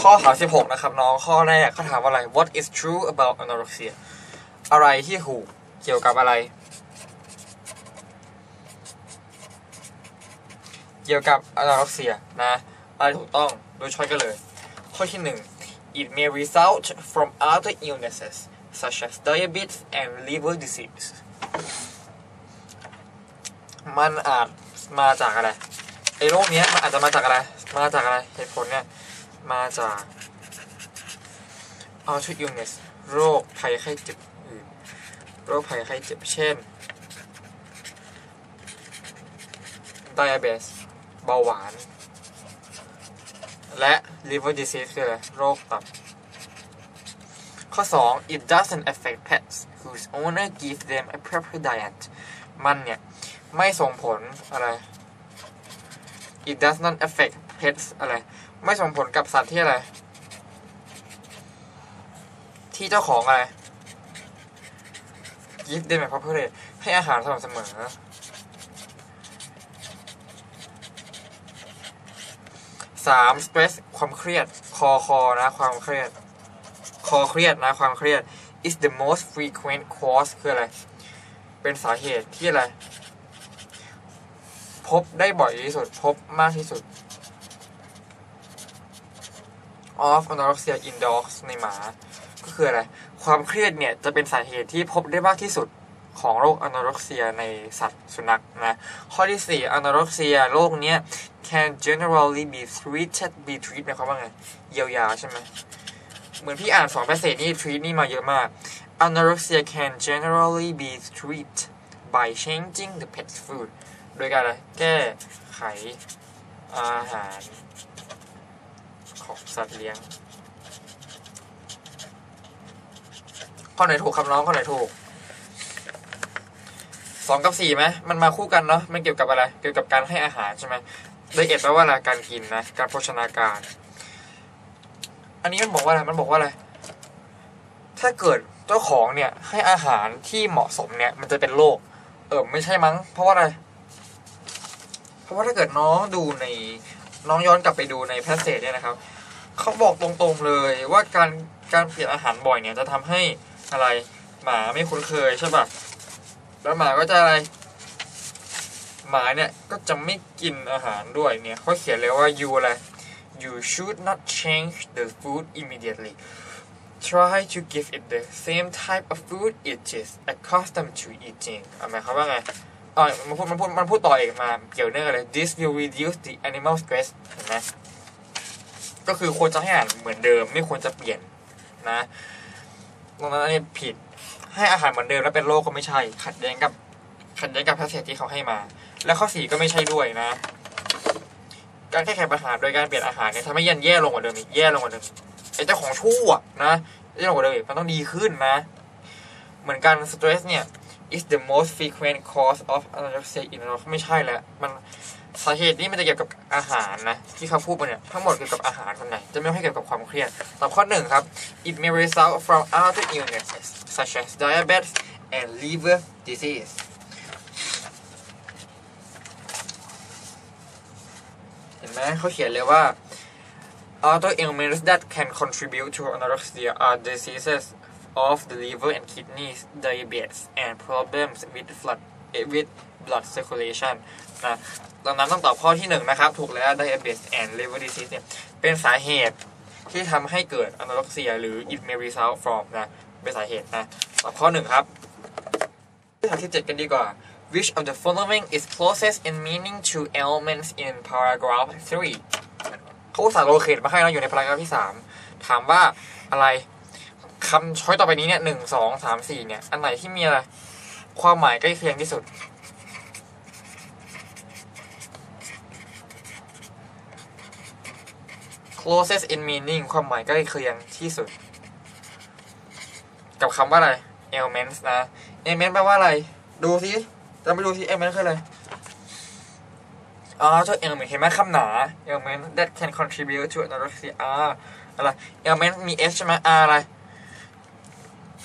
ข้อ 36 นะครับน้องข้อแรกเขาถามว่าอะไร What is true about anorexia อะไรที่ถูกเกี่ยวกับอะไร เกี่ยวกับ anorexia นะอะไรถูกต้องโดยช้อยกันเลย ข้อที่หนึ่ง it may result from other illnesses such as diabetes and liver disease มันอาจมาจากอะไรไอ้โรคเนี้ยมันอาจจะมาจากอะไร มาจากอะไรเหตุผลเนี่ย มาจาก auto illness โรคภัยไข้เจ็บอื่น โรคภัยไข้เจ็บ เช่น diabetes เบาหวาน และ liver disease คืออะไรโรคตับ ข้อ 2 it doesn't affect pets whose owner give them a proper diet มันเนี่ย ไม่ส่งผลอะไร it does not affect pets อะไร ไม่ส่งผลกับสัตว์ที่อะไร ที่เจ้าของอะไร give them a proper diet ให้อาหารสม่ำเสมอสาม stress ความเครียด คอคอนะความเครียด คอเครียดนะความเครียด is the most frequent cause คืออะไร เป็นสาเหตุที่อะไร พบได้บ่อยที่สุด พบมากที่สุด of anorexia in dogs ในหมา ก็คืออะไร ความเครียดเนี่ยจะเป็นสาเหตุที่พบได้มากที่สุดของโรค anorexia ในสัตว์สุนัขนะ ข้อที่4 anorexia โรคเนี้ย can generally be treated be treat หมายความว่าไง เยียวยาใช่ไหม เหมือนพี่อ่านสองแพสเนี่ treat นี่มาเยอะมาก anorexia can generally be treated by changing the pet's food โดยการอะไรแก้ไขอาหาร ของสัตว์เลี้ยง ข้อไหนถูกครับน้องข้อไหนถูกสองกับสี่ไหมมันมาคู่กันเนาะมันเกี่ยวกับอะไร เกี่ยวกับการให้อาหารใช่ไหมไดเอทแปลว่าอะไรการกินนะ การโภชนาการ อันนี้มันบอกว่าอะไร มันบอกว่าอะไร ถ้าเกิดเจ้าของเนี่ย ให้อาหารที่เหมาะสมเนี่ย มันจะเป็นโรค เออไม่ใช่มั้ง เพราะว่าอะไร เพราะว่าถ้าเกิดน้องดูใน น้องย้อนกลับไปดูในแพสเซจเนี่ยนะครับเขาบอกตรงๆเลยว่าการการเปลี่ยนอาหารบ่อยเนี่ยจะทำให้อะไรหมาไม่คุ้นเคยใช่ปะแล้วหมาก็จะอะไร หมาเนี่ยก็จะไม่กินอาหารด้วยเนี่ยเขาเขียนเลยว่า you อะไร you should not change the food immediately try to give it the same type of food it is accustomed to eating อะหมายความว่าไง อ่ามันพูดมันพูดมันพูดต่ออีกมาเกี่ยวเนื่องอะไร this will reduce the animal stress เห็นไหมก็คือควรจะให้อาหารเหมือนเดิม ไม่ควรจะเปลี่ยนนะตรงนั้นนนี้ผิดให้อาหารเหมือนเดิมแล้วเป็นโรคก็ไม่ใช่ ขัดแย้งกับขัดแย้งกับแพทย์ที่เขาให้มา และข้อสี่ก็ไม่ใช่ด้วยนะ การแก้ไขปัญหาโดยการเปลี่ยนอาหารเนี่ยทำให้ยันแย่ลงกว่าเดิมอีกแย่ลงกว่าเดิมไอ้เจ้าของชั่วนะแย่ลงกว่าเดิมอีกมันต้องดีขึ้นนะ เหมือนกันสเตรสเนี่ย is the most frequent cause of anorexia in adults ไม่ใช่แล้ว มันสาเหตุนี้มันจะเกี่ยวกับอาหารนะ ที่เขาพูดมาเนี่ย ทั้งหมดเกี่ยวกับอาหารคนไหนจะไม่ให้เกี่ยวกับความเครียดตอบข้อหนึ่งครับ it may result from other illnesses such as diabetes and liver disease เห็นไหมเขาเขียนเลยว่า other ailments that can contribute to anorexia are diseases of the liver and kidneys, diabetes, and problems with blood with blood circulation นะดังนั้นต้องตอบข้อที่หนึ่งนะครับ ถูกแล้ว diabetes and liver disease เนี่ย เป็นสาเหตุที่ทำให้เกิด anorexia หรือ it may result from นะ เป็นสาเหตุนะ ตอบข้อหนึ่งครับที่ถามที่เจ็ดกันดีกว่า which of the following is closest in meaning to elements in paragraph 3เขาอุตส่าห์โลเคตมาให้เราอยู่ในพารากราฟที่สามถามว่าอะไร คำช้อยต่อไปนี้เนี่ยหนึ่งสองสามสี่เนี่ย อันไหนที่มีอะไร ความหมายใกล้เคียงที่สุด closest in meaning ความหมายใกล้เคียงที่สุด กับคำว่าอะไร elements นะ elements แปลว่าอะไร ดูสิเราไปดูสิ elements คืออะไรอ๋อเจ้า element เห็นไหมคำหนา element that can contribute to anorexia อ่าอะไร element มี s ใช่ไหม r อะไร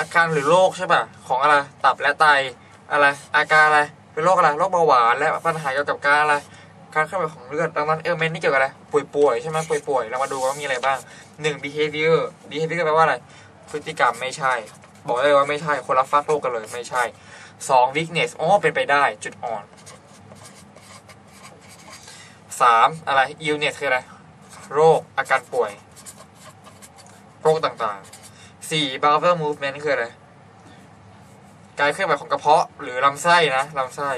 อาการหรือโรคใช่ป่ะของอะไรตับและไตอะไรอาการอะไรเป็นโรคอะไรโรคเบาหวานและปัญหาเกี่ยวกับการอะไรการเคลื่อนไหวของเลือดดังนั้นเอลเมนนี่เกี่ยวกับอะไรป่วยๆใช่ไหมป่วยๆเรามาดูว่ามีอะไรบ้างหนึ่ง behavior behavior แปลว่าอะไรพฤติกรรมไม่ใช่ บอกได้เลยว่าไม่ใช่คนละฟากโลกกันเลยไม่ใช่สอง weakness อ๋อเป็นไปได้จุดอ่อนสามอะไร illness คืออะไรโรคอาการป่วย โรคต่างๆ สี่ bowel movement คืออะไร การเคลื่อนไหวของกระเพาะหรือลำไส้นะลำไส้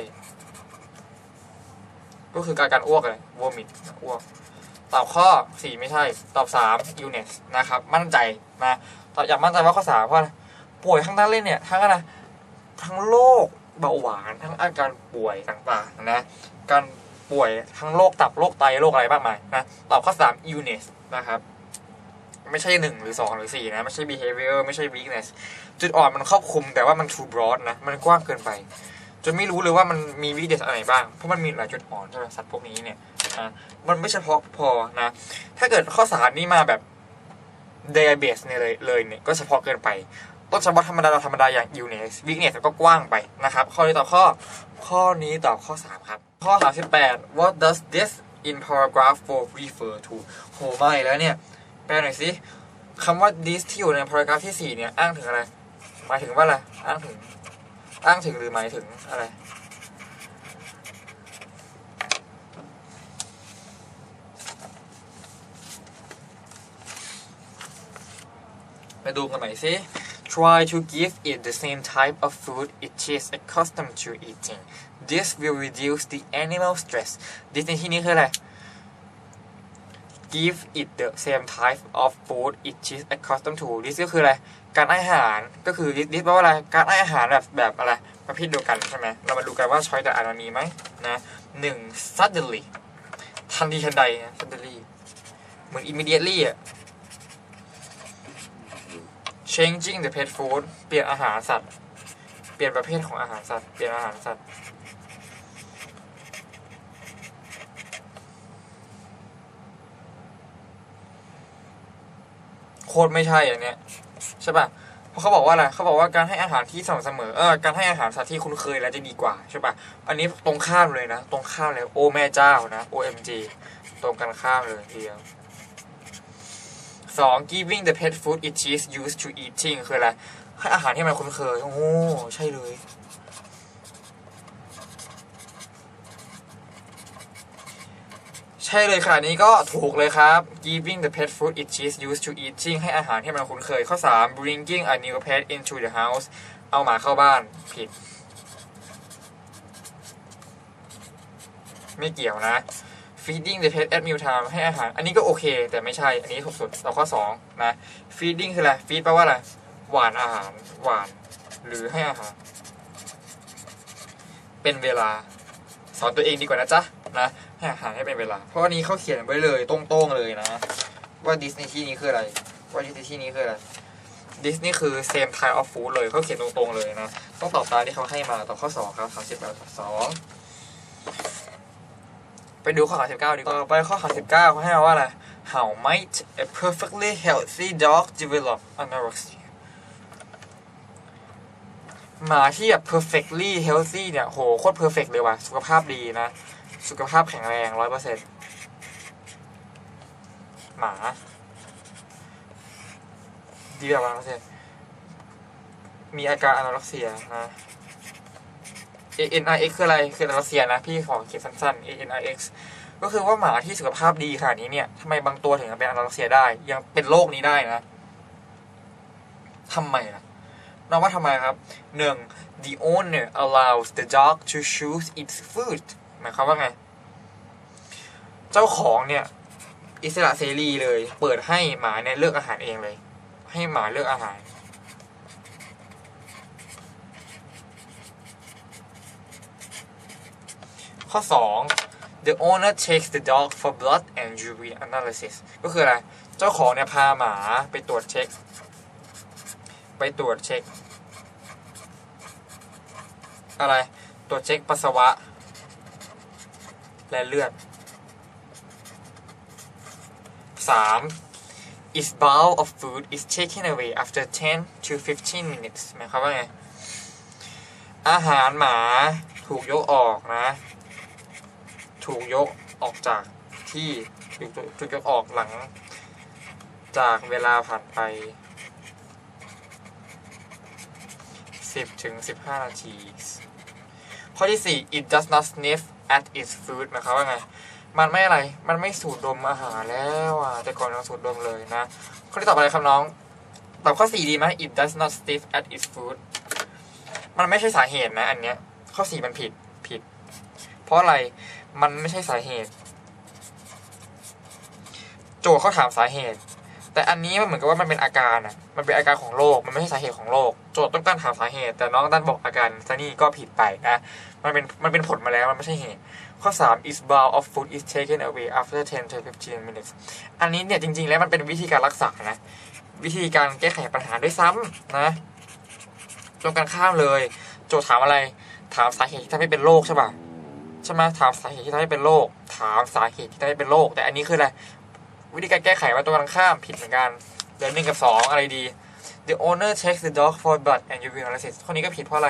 ก็คือการการอ้วกเลยวอมิตอ้วก ตอบข้อ4ไม่ใช่ ตอบ3 illness นะครับ มั่นใจนะตอบอยากมั่นใจว่าข้อ3เพราะอะไรป่วยทั้งนั้นเลยเนี่ย ทั้งอะไรทั้งโรคเบาหวานทั้งอาการป่วยต่างๆนะ การป่วยทั้งโรคตับโรคไตโรคอะไรมากมายนะ ตอบข้อ3 illness นะครับ ไม่ใช่1หรือ2หรือ4นะ ไม่ใช่ behavior ไม่ใช่ weakness จุดอ่อนมันครอบคลุมแต่ว่ามัน too broad นะ มันกว้างเกินไป จนไม่รู้เลยว่ามันมี weakness อะไรบ้าง เพราะมันมีหลายจุดอ่อนใช่ไหมสัตว์พวกนี้เนี่ยนะมันไม่เฉพาะพอนะ ถ้าเกิดข้อสารนี้มาแบบ database เนี่ยเลยเลยเนี่ยก็เฉพาะเกินไปต้องเฉพาะธรรมดาธรรมดาอย่าง illness weakness ก็กว้างไปนะครับข้อนี้ตอบข้อข้อนี้ตอบข้อ 3 ครับ ข้อ 38 what does this in paragraph 4 refer to โหมาอีกแล้วเนี่ย แปลหน่อยสิคำว่า this ที่อยู่ใน paragraph ที่4เนี่ย อ้างถึงอะไร หมายถึงว่าอะไร อ้างถึง อ้างถึงหรือหมายถึงอะไรไปดูกันหน่อยสิ Try to give it the same type of food it is accustomed to eating. This will reduce the animal stress. This ในที่นี้คืออะไร Give it the same type of food it is accustomed to. This ก็คืออะไร การให้อาหารก็คือ this this แปลว่าอะไร การให้อาหารแบบแบบอะไรประเภทเดียวกันใช่ไหมเรามาดูกันว่าช้อยแต่อ่านมีไหมนะหนึ่ง suddenly ทันทีทันใดนะ suddenly เหมือน immediately อะ changing the pet food เปลี่ยนอาหารสัตว์ เปลี่ยนประเภทของอาหารสัตว์ เปลี่ยนอาหารสัตว์ คตรไม่ใช่อันเนี้ยใช่ป่ะเพราะเขาบอกว่าอะไรเขาบอกว่าการให้อาหารที่สม่ำเสมอเออการให้อาหารสัตว์ที่คุ้นเคยแล้วจะดีกว่าใช่ป่ะอันนี้ตรงข้ามเลยนะ ตรงข้ามเลยโอแม่เจ้านะ OMG ตรงกันข้ามเลยทีเดียวสอง giving the pet food it is used to eating คืออะไรให้อาหารที่มันคุ้นเคย โอ้ ใช่เลย ช่เลยขนาดนี้ก็ถูกเลยครับ giving the pet food it is used to eating ให้อาหารที่มันคุ้นเคย ข้อ 3 bringing a new pet into the house เอาหมาเข้าบ้าน ผิด ไม่เกี่ยวนะ feeding the pet at meal time ให้อาหาร อันนี้ก็โอเค แต่ไม่ใช่ อันนี้ถูกสุดเราข้อ 2 นะ feeding คืออะไร feed แปลว่าอะไร หวานอาหาร หวาน หรือให้อาหาร เป็นเวลา สอนตัวเองดีกว่านะจ๊ะ นะ ห้อาหารให้เป็นเวลา เพราะวันนี้เขาเขียนไว้เลยตรงๆเลยนะ ว่าดิสในที่นี้คืออะไร ว่าดิสในที่นี้คืออะไรดิสนี่คือ same type of food เลยเขาเขียนตรงๆเลยนะ ต้องตอบตามที่เขาให้มาตอบข้อ 2 ครับ38ตอบ2ไปดูข้อ39ดีกว่าต่อไปข้อ39เขาให้มาว่าอะไร How might a perfectly healthy dog develop anorexia หมาที่แบบ perfectly healthy เนี่ย โห โคตร perfect เลยว่ะ สุขภาพดีนะ สุขภาพแข็งแรงร้อยเปอร์เซ็นต์หมา ดีแบบร้อยเปอร์เซ็นต์มีอาการอ n น r e x i a นะ A N I X คืออะไร คือ anorexia นะ พี่ขอเขียนสั้นๆ A N I X ก็คือว่าหมาที่สุขภาพดีขนาดนี้เนี่ยทำไมบางตัวถึงเป็นอ n น r e x i a ได้ ยังเป็นโรคนี้ได้นะทำไมล่ะน้องว่าทำไมครับหนึ่ง the owner allows the dog to choose its food หมายความว่าไง เจ้าของเนี่ย อิสระเสรีเลย เปิดให้หมาเนี่ยเลือกอาหารเองเลย ให้หมาเลือกอาหาร ข้อ 2 the owner takes the dog for blood and urine analysis ก็คืออะไร เจ้าของเนี่ยพาหมาไปตรวจเช็ค ไปตรวจเช็ค อะไร ตรวจเช็คปัสสาวะ และเลือด 3. Its bowl of food is taken away after 10 to 15 minutes หมายความว่าไง อาหารหมาถูกยกออกนะ ถูกยกออกจากที่ถูกถูกยกออกหลัง จากเวลาผ่านไป 10ถึง15 นาที ข้อที่ 4 it does not sniff at its food หมายความว่าไง มันไม่อะไร มันไม่สูดดมอาหารแล้วอะแต่ก่อนเราสูดดมเลยนะข้อที่ตอไปเลยครับน้อง ตอบข้อ 4 ดีไหม it does not sniff at its food มันไม่ใช่สาเหตุนะ อันเนี้ย ข้อ 4 มันผิด ผิด เพราะอะไร มันไม่ใช่สาเหตุ โจทย์เขาถามสาเหตุ แต่อันนี้มันเหมือนกับว่ามันเป็นอาการอะ มันเป็นอาการของโรค มันไม่ใช่สาเหตุของโรค โจทย์ต้องการถามสาเหตุ แต่น้องด้านบอกอาการซะนี่ก็ผิดไปนะ มันเป็นมันเป็นผลมาแล้วมันไม่ใช่เหตุข้อ 3 is bowl of food is taken away after 10 to 15 minutes อันนี้เนี่ยจริง ๆ แล้วมันเป็นวิธีการรักษานะ วิธีการแก้ไขปัญหาด้วยซ้ำนะตรงกันข้ามเลย โจทย์ถามอะไร ถามสาเหตุที่ทำให้เป็นโรคใช่ป่ะใช่ไหมถามสาเหตุที่ทำให้เป็นโรคถามสาเหตุที่ทำให้เป็นโรคแต่อันนี้คืออะไรวิธีการแก้ไขว่าตรงกันข้ามผิดเหมือนกันเดือนหนึ่งกับสองอะไรดี the owner checks the dog for blood and urine analysis ข้อนี้ก็ผิดเพราะอะไร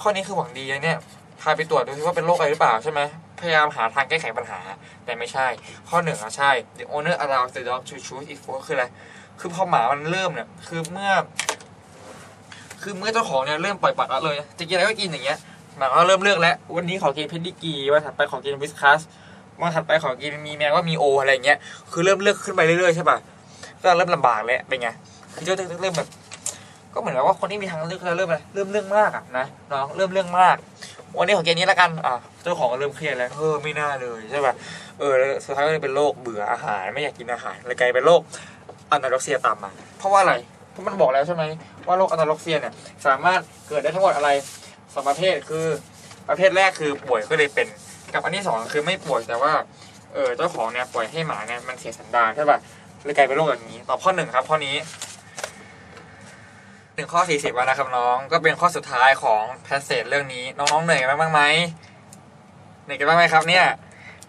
ข้อนี้คือหวังดีนะเนี่ย พาไปตรวจดูซิว่าเป็นโรคอะไรหรือเปล่าใช่ไหมพยายามหาทางแก้ไขปัญหา แต่ไม่ใช่ ข้อหนึ่งอะใช่ the owner allows the dog to choose if food คืออะไรคือพอหมามันเริ่มเนี่ยคือเมื่อ คือเมื่อเจ้าของเนี่ยเริ่มปล่อยปละละเลย จะกินอะไรก็กินอย่างเงี้ยหมาก็เริ่มเลือกแล้ว วันนี้ขอกินเพนดิกีวันถัดไปขอกินวิสคัสวันถัดไปขอกินมีแมวว่ามีโออะไรอย่างเงี้ยคือเริ่มเลือกขึ้นไปเรื่อยๆใช่ป่ะก็เริ่มลำบากแล้วเป็นไงคือเจ้าเริ่มแบบ ก็เหมือนกับว่าคนที่มีทางเลือกก็เริ่มอะไรเริ่มเรื่องมากอะนะน้องเริ่มเรื่องมาก วันนี้ของเกินนี้ล้วกันอะเจ้าของก็เริ่มเครียดแล้วเออไม่น่าเลยใช่ป่ะเออแล้วสุดท้ายก็เลยเป็นโรคเบื่ออาหารไม่อยากกินอาหารเลยกลายเป็นโรคอนาร็อกเซียตามมา เพราะว่าอะไรเพราะมันบอกแล้วใช่ไหมว่าโรคอนาร็อกเซียเนี่ยสามารถเกิดได้ทั้งหมดอะไรสองประเภทคือประเภทแรกคือป่วยก็เลยเป็นกับอันที่สองคือไม่ป่วยแต่ว่าเออเจ้าของเนี่ยปล่อยให้หมาเนี่ยมันเสียสันดานใช่ป่ะเลยกลายเป็นโรคอย่างนี้ตอบข้อหนึ่งครับข้อนี้ หนึ่งข้อสี่สิบวันะครับน้อง ก็เป็นข้อสุดท้ายของแพสเซจเรื่องนี้ น้องๆเหนื่อยกันบ้างไหมเหนื่อยกันบ้างไหมครับ เนี่ย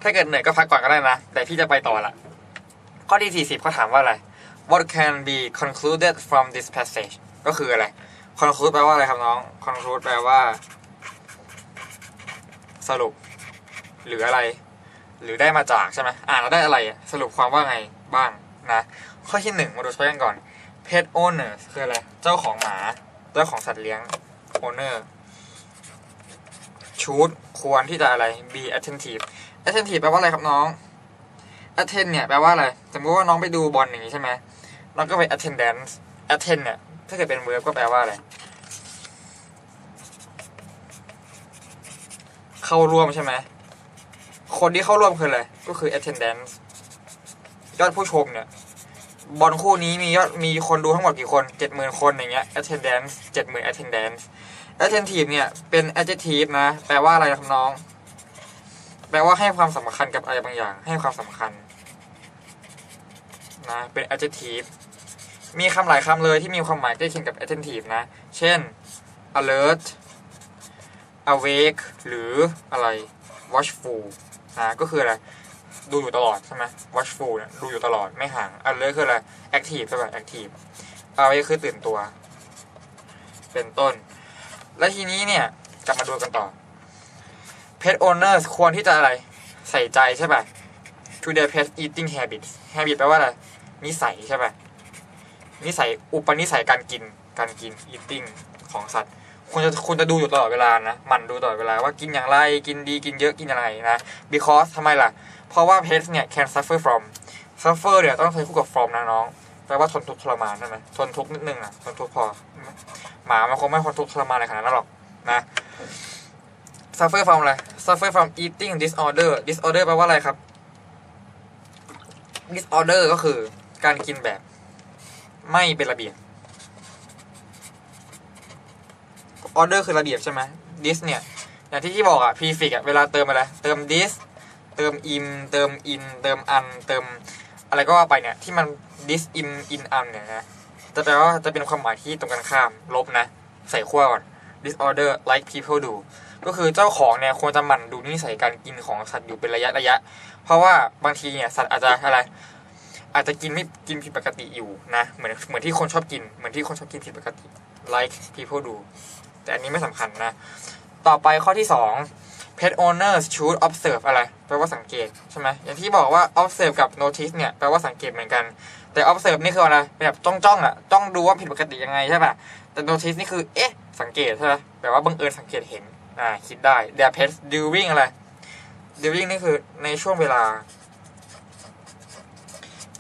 ถ้าเกิดเหนื่อยก็พักก่อนก็ได้นะ แต่พี่จะไปต่อละ ข้อที่สี่สิบเขาถามว่าอะไร What can be concluded from this passage ก็คืออะไร conclude แปลว่าอะไรครับน้อง conclude แปลว่า สรุป หรืออะไร หรือได้มาจากใช่ไหมอ่านแล้วได้อะไร สรุปความว่าไงบ้างนะ ข้อที่หนึ่งมาดูช่วยกันก่อน pet owner คืออะไร เจ้าของหมา เจ้าของสัตว์เลี้ยง owner should ควรที่จะอะไร be attentive attentive แปลว่าอะไรครับน้อง attend เนี่ยแปลว่าอะไร สมมติว่าน้องไปดูบอลอย่างนี้ใช่ไหมน้องก็ไป attendance attend เนี่ย ถ้าเกิดเป็น verb ก็แปลว่าอะไร เข้าร่วมใช่ไหม คนที่เข้าร่วมคืออะไร ก็คือ attendance ยอดผู้ชมเนี่ย บอลคู่นี้มียอดมีคนดูทั้งหมดกี่คนเจ็ดหมื่นคนอย่างเงี้ย attendance เจ็ดหมื่น attendance attentive เนี่ยเป็น adjective นะ แปลว่าอะไรครับน้อง แปลว่าให้ความสำคัญกับอะไรบางอย่าง ให้ความสำคัญนะเป็น adjective มีคำหลายคำเลยที่มีความหมายใกล้เคียงกับ attentive นะ เช่น alert awake หรืออะไร watchful นะก็คืออะไร ดูอยู่ตลอดใช่ไหม watchful เนี่ยดูอยู่ตลอดไม่ห่าง alert คืออะไร active ใช่ไหม active awake คือตื่นตัว เป็นต้น และทีนี้เนี่ยกลับมาดูกันต่อ pet owners ควรที่จะอะไร ใส่ใจใช่ป่ะ to their pet eating habits habit แปลว่าอะไร นิสัยใช่ป่ะ นิสัย อุปนิสัยการกิน การกิน eating ของสัตว์คุณจะคุณจะดูอยู่ตลอดเวลานะหมันดูตลอดเวลาว่ากินอย่างไร กินดี กินเยอะ กินอะไรนะ because ทำไมล่ะ เพราะว่า pets เนี่ย can suffer from suffer เนี่ยต้องใช้คู่กับ from นะน้องแปลว่าทนทุกข์ทรมานใช่ไหมทนทุกข์นิดนึงอะทนทุกข์พอ หมามันคงไม่ทนทุกข์ทรมานอะไรขนาดนั้นหรอกนะ suffer from อะไร suffer from eating disorder disorder แปลว่าอะไรครับ disorder ก็คือการกินแบบ ไม่เป็นระเบียบ order คือระเบียบใช่ไหม dis เนี่ย อย่างที่ที่บอกอะ prefix อะเวลาเติมอะไร เติม dis เติม im เติม in เติม un เติมอะไรก็ว่าไปเนี่ย ที่มัน dis im in un เนี่ยนะจะแปลว่าจะเป็นความหมายที่ตรงกันข้ามลบนะ ใส่ขั้วก่อน disorder like people do ก็คือเจ้าของเนี่ยควรจะหมั่นดูนิสัยการกินของสัตว์อยู่เป็นระยะระยะ เพราะว่าบางทีเนี่ยสัตว์อาจจะอะไร อาจจะกินไม่กินผิดปกติอยู่นะเหมือนเหมือนที่คนชอบกินเหมือนที่คนชอบกินผิดปกติ like people do แต่อันนี้ไม่สำคัญนะ ต่อไปข้อที่สอง pet owners should observe อะไร แปลว่าสังเกตใช่ไหมอย่างที่บอกว่า observe กับ notice เนี่ย แปลว่าสังเกตเหมือนกัน แต่ observe นี่คืออะไร แบบจ้องจ้องอะจ้องดูว่าผิดปกติยังไงใช่ป่ะ แต่ notice นี่คือ เอ๊ะ สังเกตใช่ไหมแปลว่าบังเอิญสังเกตเห็น อ่า คิดได้ their pets during อะไร during นี่คือในช่วงเวลา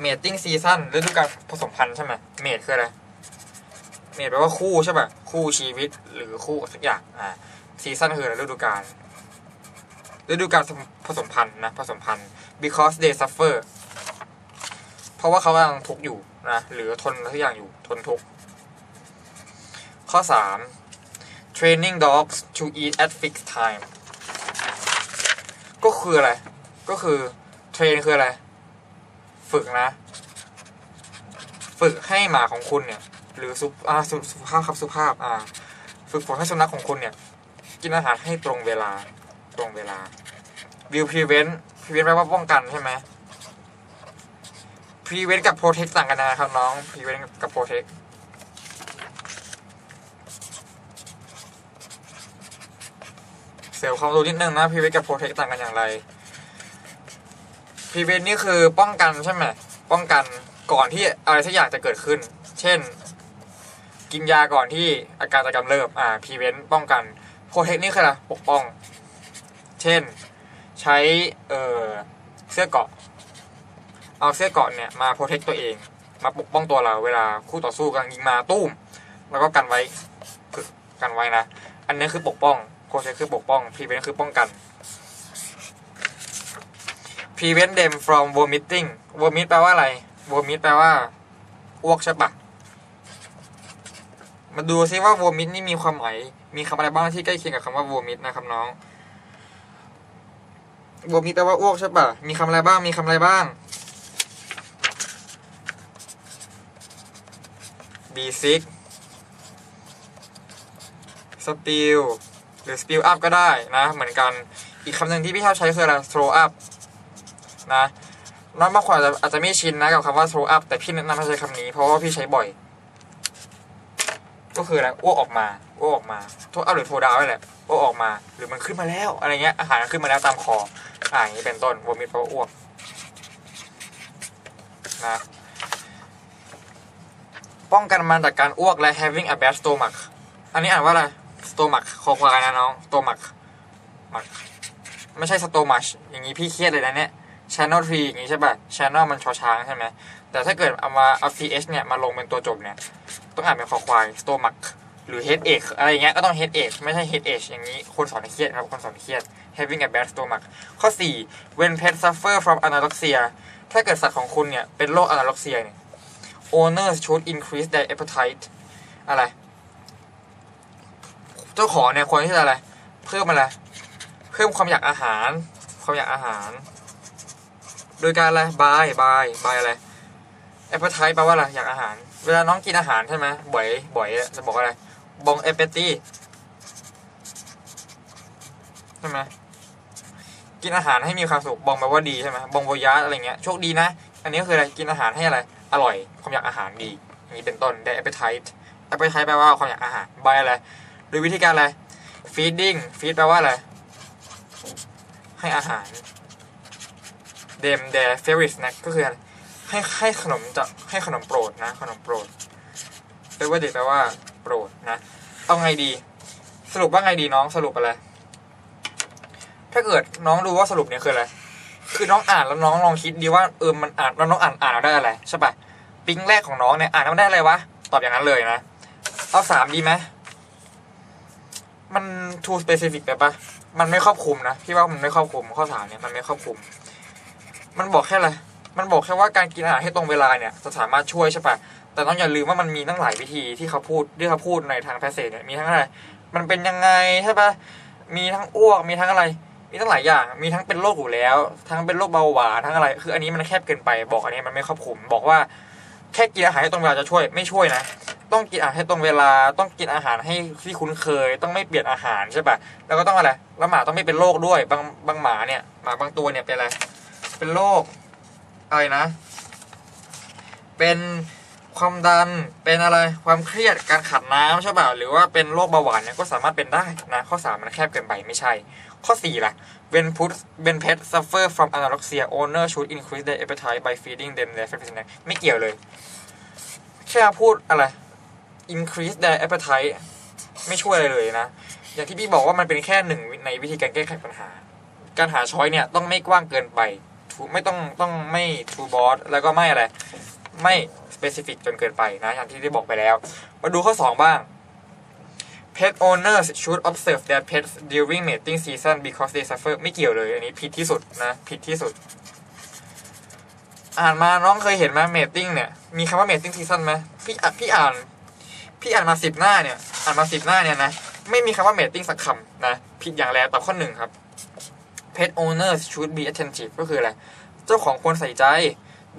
mating season ฤดูกาลผสมพันธุ์ใช่ไหม mate คืออะไร mate แปลว่าคู่ใช่ป่ะ คู่ชีวิตหรือคู่สักอย่าง อ่า season คืออะไรฤดูกาล ฤดูกาลผสมพันธุ์นะผสมพันธุ์ because they suffer เพราะว่าเขากำลังทุกข์อยู่นะหรือทนทุกอย่างอยู่ทนทุกข์ข้อ 3 training dogs to eat at fixed time ก็คืออะไร ก็คือเทรนคืออะไร ฝึกนะ ฝึกให้หมาของคุณเนี่ย หรือสุอาสุภาพครับสุภาพอ่า ฝึกฝนให้สุนัขของคุณเนี่ย กินอาหารให้ตรงเวลา ตรงเวลา will prevent prevent แปลว่าป้องกันใช่ไหม prevent กับ protect ต่างกันนะครับน้อง prevent กับ protect เสียความรู้นิดนึงนะ prevent กับ protect ต่างกันอย่างไร prevent นี่คือป้องกันใช่ไหม ป้องกันก่อนที่อะไรสักอย่างจะเกิดขึ้น เช่น กินยาก่อนที่อาการจะกำเริบ อ่า prevent ป้องกัน protect นี่คืออะไรปกป้อง ช่น ใช้เออเสื้อเกาะ เอาเสื้อเกาะเนี่ยมาโปรเทคตัวเอง มาปกป้องตัวเราเวลาคู่ต่อสู้กำลังยิงมาตุ้ม แล้วก็กันไว้ฝึกกันไว้นะ อันนี้คือปกป้องโปรเทคคือปกป้อง prevent คือป้องกัน prevent them from vomiting vomit แปลว่าอะไร vomit แปลว่าอ้วกใช่ปะมาดูซิว่า vomit นี่มีความหมาย มีคำอะไรบ้างที่ใกล้เคียงกับคำว่า vomit นะครับน้อง vomit แปลว่าอ้วกใช่ปะมีคำอะไรบ้าง มีคำอะไรบ้าง b ซิกสปิลหรือ spill up ก็ได้นะ เหมือนกัน อีกคำหนึ่งที่พี่ชอบใช้คืออะไร throw up นะน้องบางคนอาจจะอาจจะไม่ชินนะกับคำว่า throw up แต่พี่แนะนำให้ใช้คำนี้เพราะว่าพี่ใช้บ่อย ก็คืออะไรอ้วกออกมาอ้วกออกมา throw up หรือ throw down นี่แหละอ้วกออกมา หรือมันขึ้นมาแล้วอะไรเงี้ยอาหารขึ้นมาแล้วตามคอ อ่าอย่างนี้เป็นต้น vomit แปลว่าอ้วกนะป้องกันมันจากการอ้วกและ having a bad stomach อันนี้อ่านว่าอะไร stomach คอควายนะน้อง stomach มักไม่ใช่ stomach อย่างนี้พี่เครียดเลยนะเนี่ย channel 3อย่างนี้ใช่ป่ะ channel มันชอช้างใช่ไหมแต่ถ้าเกิดเอามาเอา ch เนี่ยมาลงเป็นตัวจบเนี่ยต้องอ่านเป็นคอควาย stomach หรือ headache อะไรอย่างเงี้ยก็ต้อง headache ไม่ใช่ headache อย่างนี้คนสอนเครียดครับคนสอนเครียด having a bad stomach ข้อ 4 when pets suffer from anorexia ถ้าเกิดสัตว์ของคุณเนี่ยเป็นโรค anorexia เนี่ย owners should increase their appetite อะไร เจ้าของเนี่ยควรที่จะอะไร เพิ่มอะไร เพิ่มความอยากอาหาร ความอยากอาหาร โดยการอะไรบายบายบายอะไร appetite แปลว่าอะไร อยากอาหาร เวลาน้องกินอาหารใช่ไหมบ่อย บ่อยจะบอกอะไร บอง appetite ใช่ไหม กินอาหารให้มีความสุขบองแปลว่าดีใช่ไหมบองโวยาอะไรเงี้ยโชคดีนะ อันนี้ก็คืออะไรกินอาหารให้อะไรอร่อยความอยากอาหารดีอย่างนี้เป็นต้นได้ appetite appetite แปลว่าความอยากอาหารบายอะไรโดยวิธีการอะไร feeding feed แปลว่าอะไรให้อาหาร them their favorite snack ก็คืออะไรให้ให้ขนมจะให้ขนมโปรดนะ ขนมโปรดแปลว่าเด็กแปลว่าโปรดนะ เอาไงดี สรุปว่าไงดีน้องสรุปอะไร ถ้าเกิดน้องรู้ว่าสรุปเนี่ยคืออะไร คือน้องอ่านแล้วน้องลองคิดดีว่าเออมันอ่านแล้วน้องอ่านอ่านแล้วได้อะไรใช่ปะปิ๊งแรกของน้องเนี่ยอ่านแล้วได้อะไรวะตอบอย่างนั้นเลยนะเอาสามดีไหมมัน too specific ไปปะมันไม่ครอบคลุมนะพี่ว่ามันไม่ครอบคลุมข้อสามเนี่ยมันไม่ครอบคลุม มันบอกแค่อะไรมันบอกแค่ว่าการกินอาหารให้ตรงเวลาเนี่ยจะสามารถช่วยใช่ปะแต่ต้องอย่าลืมว่ามันมีตั้งหลายวิธีที่เขาพูดที่เขาพูดในทางแพสเซจเนี่ยมีทั้งอะไร มันเป็นยังไงใช่ปะมีทั้งอ้วกมีทั้งอะไร มีทั้งหลายอย่าง มีทั้งเป็นโรคอยู่แล้ว ทั้งเป็นโรคเบาหวาน ทั้งอะไร คืออันนี้มันแคบเกินไป บอกอันนี้มันไม่ครอบคลุม บอกว่าแค่กินอาหารให้ตรงเวลาจะช่วย ไม่ช่วยนะ ต้องกินอาหารให้ตรงเวลา ต้องกินอาหารให้ที่คุ้นเคย ต้องไม่เปลี่ยนอาหารใช่ปะแล้วก็ต้องอะไร แล้วหมาต้องไม่เป็นโรคด้วย บางบางหมาเนี่ย หมาบางตัวเนี่ยเป็นอะไร เป็นโรคอะไรนะ เป็น ความดันเป็นอะไรความเครียดการขาดน้ำใช่ป่ะหรือว่าเป็นโรคเบาหวานเนี่ยก็สามารถเป็นได้นะข้อสามมันแคบเกินไปไม่ใช่ ข้อสี่ล่ะ when put when pet suffer from anorexia owner should increase their appetite by feeding them their favorite snack ไม่เกี่ยวเลย แค่พูดอะไร increase their appetite ไม่ช่วยอะไรเลยนะ อย่างที่พี่บอกว่ามันเป็นแค่หนึ่งในวิธีการแก้ไขปัญหา การหาช้อยเนี่ยต้องไม่กว้างเกินไป ไม่ต้องต้องไม่ too broad แล้วก็ไม่อะไร ไม่ specific จนเกินไปนะอย่างที่ได้บอกไปแล้ว มาดูข้อ 2 บ้าง pet owners should observe their pets during mating season because they suffer ไม่เกี่ยวเลย อันนี้ผิดที่สุดนะ ผิดที่สุด อ่านมาน้องเคยเห็นไหม mating เนี่ย มีคำว่า mating season ไหมพี่อะพี่อ่าน พี่อ่านมาสิบหน้าเนี่ย อ่านมาสิบหน้าเนี่ยนะ ไม่มีคำว่า mating สักคำนะ ผิดอย่างแรงตอบข้อหนึ่งครับ pet owners should be attentive ก็คืออะไร เจ้าของควรใส่ใจ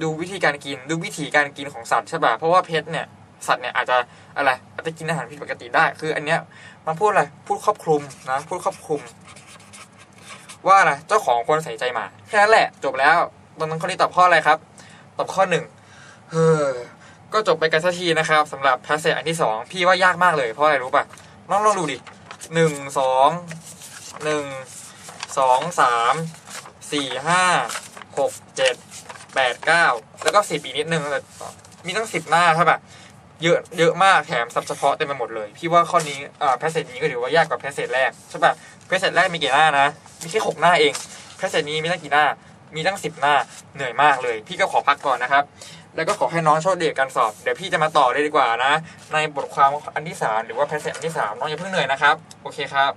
ดูวิธีการกิน ดูวิธีการกินของสัตว์ใช่ป่ะเพราะว่าเพชรเนี่ยสัตว์เนี่ยอาจจะอะไรอาจจะกินอาหารผิดปกติได้ คือ อันเนี้ยมันพูดอะไรพูดครอบคลุมนะพูดครอบคลุม ว่าอะไรเจ้าของควรใส่ใจมาแค่นั้นแหละ จบแล้วตอนนั้นข้อนี้ตอบข้ออะไรครับ ตอบข้อหนึ่งเฮ้อก็จบไปกันสักทีนะครับสำหรับพาสเซจอันที่สองพี่ว่ายากมากเลยเพราะอะไรรู้ป่ะลองลองดูดิหนึ่งสองหนึ่งสองสามสี่ห้าหกเจ็ด แปดเก้าแล้วก็สิบอีกนิดนึงมีตั้งสิบหน้าใช่ป่ะเยอะเยอะมากแถมซับเฉพาะเต็มไปหมดเลย พี่ว่าข้อนี้อ่าแพสเซจนี้ก็ถือว่ายากกว่าแพสเซจแรกใช่ป่ะพสเซจแรกมีกี่หน้านะ มีแค่หกหน้าเองแพสเซจนี้มีตั้งกี่หน้า มีตั้งสิบหน้าเหนื่อยมากเลย พี่ก็ขอพักก่อนนะครับ แล้วก็ขอให้น้องโชคดีกับการสอบเดี๋ยวพี่จะมาต่อเลยดีกว่านะ ในบทความอันที่สามหรือว่าแพทเซจอันที่สามน้องอย่าเพิ่งเหนื่อยนะครับโอเคครับ